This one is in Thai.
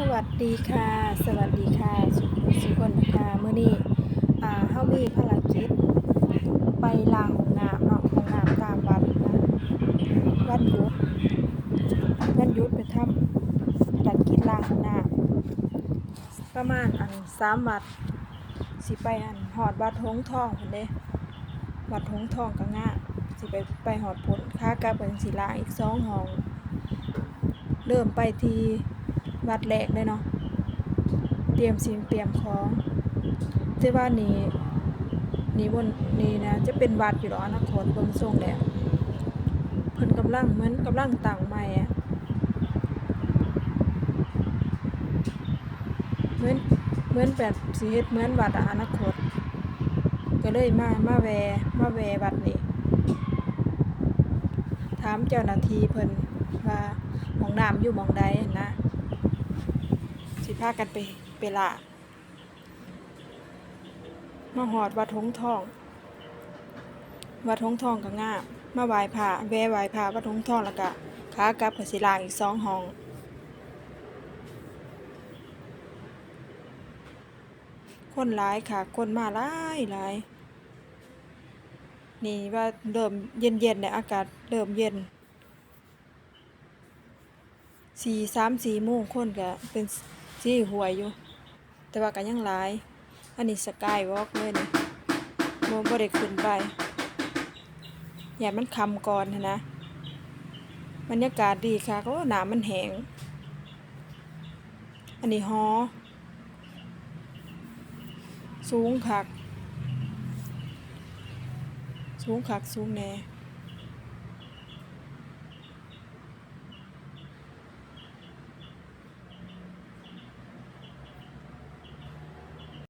สวัสดีค่ะ สวัสดีค่ะ สุขสุขคนนะคะเมื่อนี้อ่าเฮามีภารกิจ ไปล้างห้องน้ำเนาะห้องน้ำตามวัดนะวันยุดวันยุดไปทำภารกิจล้างห้องน้ำประมาณอันสามวัดสิไปอันหอดวัดหงทองพุ่นเด้วัดหงทองก็ง่าสิไปไปหอดพุนค่ากลับเป็นสิลาอีกสองห้อง เริ่มไปที่ วัดแรกเลยเนาะ เตรียมสิ่งเตรียมของแต่ว่านี่นี่บนนี่นะ จะเป็นวัดอยู่หรออนาคตเบิ่งทรงแล้วเพิ่นกำลังเหมือนกำลังตั้งใหม่อะเหมือนเหมือนแบบสิเฮ็ดเหมือนวัดอะอนาคต ก็เลยมามาแวมาแววัดนี้ถามเจ้าหน้าที่เพิ่นว่าหมองน้ำอยู่หมองใดนะ สิพากันไปไปละมาหอดวัดหงทอง วัดหงทองก็ง่ามมาไหว้พระแวะไหว้พระวัดหงทองแล้วก็ขากลับก็สิลางอีกสองห้องคนหลายค่ะ คนมาหลายหลายนี่ว่าเริ่มเย็นเย็นเนี่ยอากาศเริ่มเย็นสี่สามสี่โมงคนก็เป็น สี่หวยอยู่ แต่ว่าก็ยังหลาย อันนี้สกายวอล์กเลยนี่โมบ่ได้ขึ้นไปอย่ามันคำก่อนนะบรรยากาศดีค่ะก็หนามันแหงอันนี้ฮอสูงคัก สูงคักสูงแน่